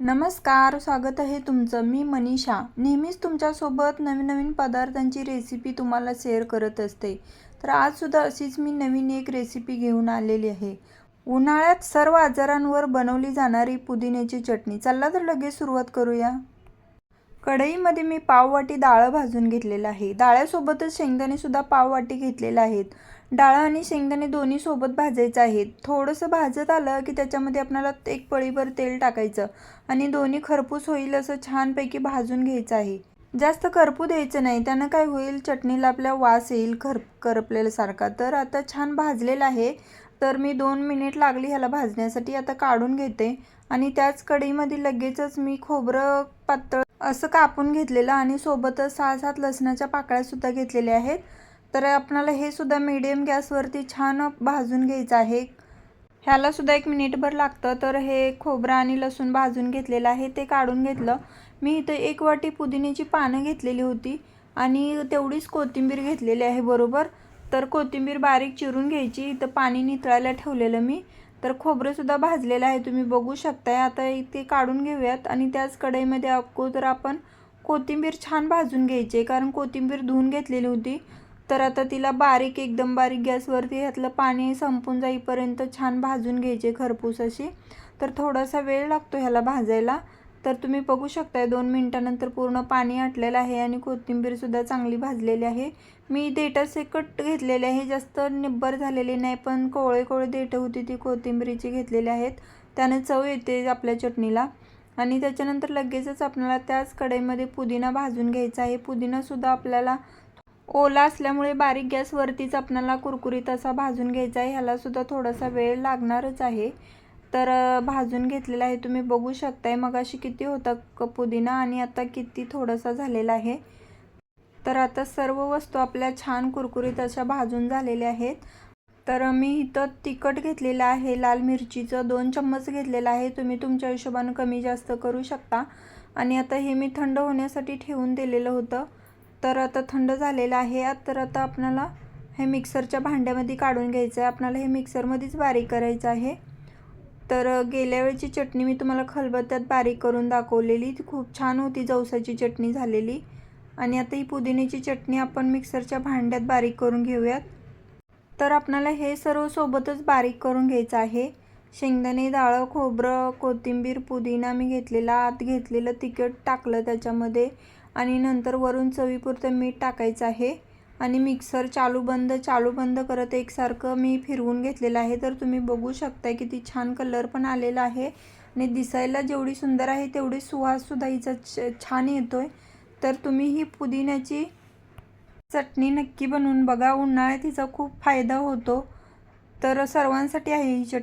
नमस्कार स्वागत आहे तुमचं. मी मनीषा. नेहमीच तुमच्यासोबत नवीन नवीन पदार्थांची रेसिपी तुम्हाला शेअर करत असते. तर आजसुद्धा अशीच मी नवीन एक रेसिपी घेऊन आलेली आहे. उन्हाळ्यात सर्व आजारांवर बनवली जाणारी पुदिन्याची चटणी. चला तर लगेच सुरुवात करूया. कढईमध्ये मी पाववाटी डाळ भाजून घेतलेलं आहे. डाळ्यासोबतच शेंगदाणेसुद्धा पाववाटी घेतलेल्या आहेत. डाळ आणि शेंगदाणे दोन्ही सोबत भाजायचं आहे थोडंसं भाजत आलं की त्याच्यामध्ये आपल्याला एक पळीभर तेल टाकायचं आणि दोन्ही खरपूस होईल असं छानपैकी भाजून घ्यायचं आहे. जास्त करपू द्यायचं नाही. त्यानं काय होईल? चटणीला आपल्या वास येईल खर करपलेल्यासारखा. तर आता छान भाजलेलं आहे. तर मी दोन मिनिट लागली ह्याला भाजण्यासाठी. आता काढून घेते. आणि त्याच कढईमध्ये लगेचच मी खोबरं पातळ असं कापून घेतलेलं आणि सोबतच सहा सात लसणाच्या पाकळ्यासुद्धा घेतलेल्या आहेत. तर आपणाला हे सुद्धा मीडियम गॅसवरती छान भाजून घ्यायचं आहे. ह्याला सुद्धा एक मिनिटभर लागतं. तर हे खोबरं आणि लसूण भाजून घेतलेलं आहे. ते काढून घेतलं. मी इथं एक वाटी पुदिन्याची पानं घेतलेली होती आणि तेवढीच कोथिंबीर घेतलेली आहे बरोबर? तर कोथिंबीर बारीक चिरून घ्यायची. इथं पाणी नितळायला ठेवलेलं मी. तर खोबरंसुद्धा भाजलेलं आहे. तुम्ही बघू शकताय. आता ते काढून घेऊयात आणि त्याच कढईमध्ये अगोदर आपण कोथिंबीर छान भाजून घ्यायची कारण कोथिंबीर धुवून घेतलेली होती. तर आता तिला बारीक एकदम बारीक गॅसवरती ह्यातलं पाणी संपून जाईपर्यंत छान भाजून घ्यायचे खरपूस अशी. तर थोडासा वेळ लागतो ह्याला भाजायला. तर तुम्ही बघू शकताय दोन मिनटानंतर पूर्ण पाणी आटलेलं आहे आणि कोथिंबीरसुद्धा चांगली भाजलेली आहे. मी देठं सेकट घेतलेले आहे जास्त निब्बर झालेली नाही पण कोवळे कोवळे देठं होती ती कोथिंबीरीची घेतलेली आहेत. त्याने चव येते आपल्या चटणीला. आणि त्याच्यानंतर लगेचच आपल्याला त्याच कढईमध्ये पुदिना भाजून घ्यायचा आहे. पुदिनासुद्धा आपल्याला ओला असल्यामुळे बारीक गॅसवरतीच आपल्याला कुरकुरीत असा भाजून घ्यायचा आहे. ह्यालासुद्धा थोडासा वेळ लागणारच आहे. तर भाजून घेतलेला आहे. तुम्ही बघू शकताय मग अशी किती होता क पुदिना आणि आता किती थोडासा झालेला आहे. तर आता सर्व वस्तू आपल्या छान कुरकुरीत अशा भाजून झालेल्या आहेत. तर मी इथं तिखट घेतलेलं आहे. लाल मिरचीचं दोन चम्मच घेतलेलं आहे. तुम्ही तुमच्या हिशोबानं कमी जास्त करू शकता. आणि आता हे मी थंड होण्यासाठी ठेवून दिलेलं होतं. तर आता थंड झालेलं आहे. तर आता आपल्याला हे मिक्सरच्या भांड्यामध्ये काढून घ्यायचं आहे. आपल्याला हे मिक्सरमध्येच बारीक करायचं आहे. तर गेल्या वेळची चटणी मी तुम्हाला खलबत्त्यात बारीक करून दाखवलेली. ती खूप छान होती जवसाची चटणी झालेली. आणि आता ही पुदिन्याची चटणी आपण मिक्सरच्या भांड्यात बारीक करून घेऊयात. तर आपल्याला हे सर्व सोबतच बारीक करून घ्यायचं आहे. शेंगदाणे डाळं खोबरं कोथिंबीर पुदिना मी घेतलेला आत घेतलेलं तिखट टाकलं त्याच्यामध्ये. आणि नंतर वरून चवीपुरतं मीठ टाकायचं आहे. आणि मिक्सर चालू बंद चालू बंद करत एकसारखं मी फिरवून घेतलेलं आहे. तर तुम्ही बघू शकताय किती छान कलर पण आलेला आहे. आणि दिसायला जेवढी सुंदर आहे तेवढी सुवाससुद्धा हिचा छ छान येतो आहे तर तुम्ही ही पुदिन्याची चटणी नक्की बनवून बघा. उन्हाळ्यात हिचा खूप फायदा होतो. तर सर्वांसाठी आहे ही चटणी.